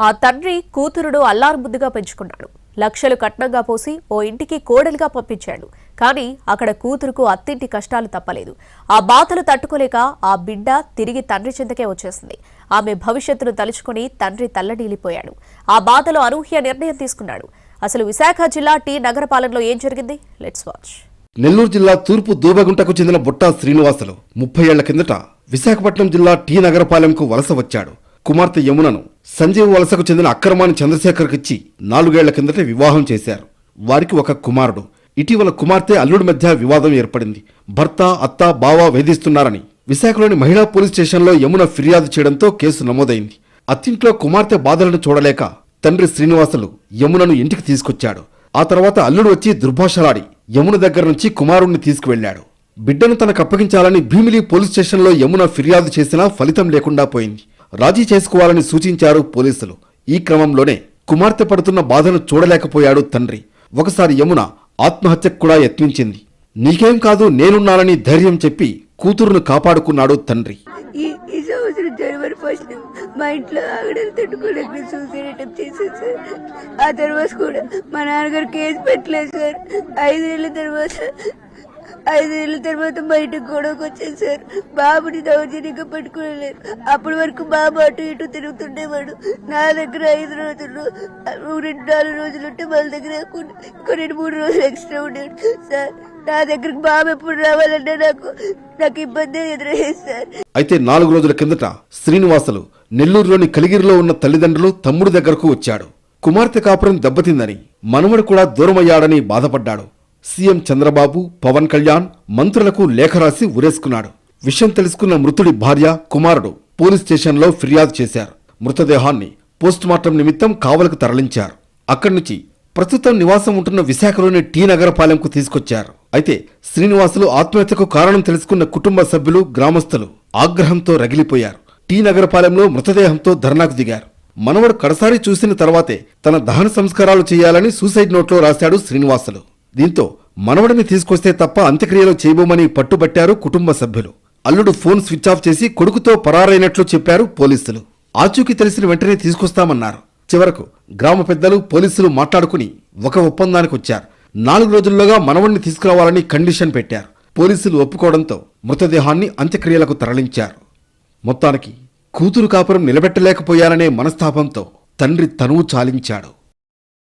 ఆ తండ్రి కూతురుడు అల్లారుముద్దుగా పెంచుకున్నాడు. లక్షలు కట్నంగా పోసి ఓ ఇంటికి కోడలిగా పంపించాడు. కానీ అక్కడ కూతురుకు అత్తింటి కష్టాలు తప్పలేదు. ఆ బాధలు తట్టుకోలేక ఆ బిడ్డ తిరిగి తండ్రి చెంతకే వచ్చేసింది. ఆమె భవిష్యత్తును తలుచుకుని తండ్రి తల్లడీలిపోయాడు ఆ బాధలో అనూహ్య నిర్ణయం తీసుకున్నాడు. అసలు విశాఖ జిల్లా టీ నగరపాలెంలో ఏం జరిగింది? లెట్స్ వాచ్ నెల్లూరు జిల్లా తూర్పు దూబగుంటకు చెందిన బుట్టా శ్రీనివాసులు ముప్పై ఏళ్ళ కిందట విశాఖపట్నం జిల్లా టీ నగరపాలెంకు వలస వచ్చాడు. కుమార్తె యమునను సంజీవ్ వలసకు చెందిన అక్రమాన్ని చంద్రశేఖర్కిచ్చి నాలుగేళ్ళ కిందట వివాహం చేశారు. వారికి ఒక కుమారుడు. ఇటీవల కుమార్తె అల్లుడి మధ్య వివాదం ఏర్పడింది. భర్త అత్త బావ వేధిస్తున్నారని విశాఖలోని మహిళా పోలీస్ స్టేషన్లో యమున ఫిర్యాదు చేయడంతో కేసు నమోదైంది. అత్తింట్లో కుమార్తె బాధలను చూడలేక తండ్రి శ్రీనివాసులు యమునను ఇంటికి తీసుకొచ్చాడు. ఆ తర్వాత అల్లుడు వచ్చి దుర్భాషలాడి యమున దగ్గర నుంచి కుమారుణ్ణి తీసుకువెళ్ళాడు బిడ్డను తనకు అప్పగించాలని భీమిలి పోలీస్ స్టేషన్లో యమున ఫిర్యాదు చేసినా ఫలితం లేకుండా పోయింది. రాజీ చేసుకోవాలని సూచించారు పోలీసులు. ఈ క్రమంలోనే కుమార్తె పడుతున్న బాధను చూడలేకపోయాడు తండ్రి. ఒకసారి యమున ఆత్మహత్యకు కూడా యత్నించింది. నీకేం కాదు నేనున్నానని ధైర్యం చెప్పి కూతురును కాపాడుకున్నాడు తండ్రి. ఈ సంవత్సరం జనవరి ఫస్ట్ మా ఇంట్లో ఆగడాలు తట్టుకోలేక సూసైడ్ అటెంప్ట్ చేశాను సార్ ఆ తర్వాత కూడా మా నాన్నగారు కేసు పెట్టలేదు సార్ ఐదేళ్ళ తర్వాత ఐదేళ్ళ తర్వాత బయటకు గొడవకు వచ్చాను సార్. బాబుని దౌర్జన్యంగా పట్టుకోలేదు అప్పటి వరకు బాబు అటు ఇటు తిరుగుతుండేవాడు. నా దగ్గర ఐదు రోజులు రెండు నాలుగు రోజులు ఉంటే వాళ్ళ దగ్గర ఇంకో రెండు మూడు రోజులు ఎక్స్ట్రా ఉండేది సార్ నా దగ్గరకు బాబు ఎప్పుడు రావాలంటే నాకు నాకు ఇబ్బంది ఎదురయ్యేది సార్. అయితే నాలుగు రోజుల కిందట శ్రీనివాసులు నెల్లూరులోని కలిగిరిలో ఉన్న తల్లిదండ్రులు తమ్ముడి దగ్గరకు వచ్చాడు. కుమార్తె కాపురం దెబ్బతిందని మనవడు కూడా దూరమయ్యాడని బాధపడ్డాడు. సీఎం చంద్రబాబు పవన్ కళ్యాణ్ మంత్రులకు లేఖ రాసి ఉరేసుకున్నాడు. విషయం తెలుసుకున్న మృతుడి భార్య కుమారుడు పోలీస్ స్టేషన్లో ఫిర్యాదు చేశారు. మృతదేహాన్ని పోస్టుమార్టం నిమిత్తం కావలకు తరలించారు. అక్కడి నుంచి ప్రస్తుతం నివాసం ఉంటున్న విశాఖలోని టీ నగరపాలెంకు తీసుకొచ్చారు. అయితే శ్రీనివాసులు ఆత్మహత్యకు కారణం తెలుసుకున్న కుటుంబ సభ్యులు గ్రామస్తులు ఆగ్రహంతో రగిలిపోయారు. టీ నగరపాలెంలో మృతదేహంతో ధర్నాకు దిగారు. మనవడు కడసారి చూసిన తర్వాతే తన దహన సంస్కారాలు చేయాలని సూసైడ్ నోట్లో రాశాడు శ్రీనివాసులు. దీంతో మనవడిని తీసుకొస్తే తప్ప అంత్యక్రియలు చేయబోమని పట్టుబట్టారు కుటుంబ సభ్యులు. అల్లుడు ఫోన్ స్విచ్ ఆఫ్ చేసి కొడుకుతో పరారైనట్లు చెప్పారు పోలీసులు. ఆచూకీ తెలిసిన వెంటనే తీసుకొస్తామన్నారు. చివరకు గ్రామ పెద్దలు పోలీసులు మాట్లాడుకుని ఒక ఒప్పందానికి వచ్చారు. నాలుగు రోజుల్లోగా మనవడిని తీసుకురావాలని కండిషన్ పెట్టారు. పోలీసులు ఒప్పుకోవడంతో మృతదేహాన్ని అంత్యక్రియలకు తరలించారు. మొత్తానికి కూతురు కాపురం నిలబెట్టలేకపోయారనే మనస్తాపంతో తండ్రి తనువు చాలించాడు.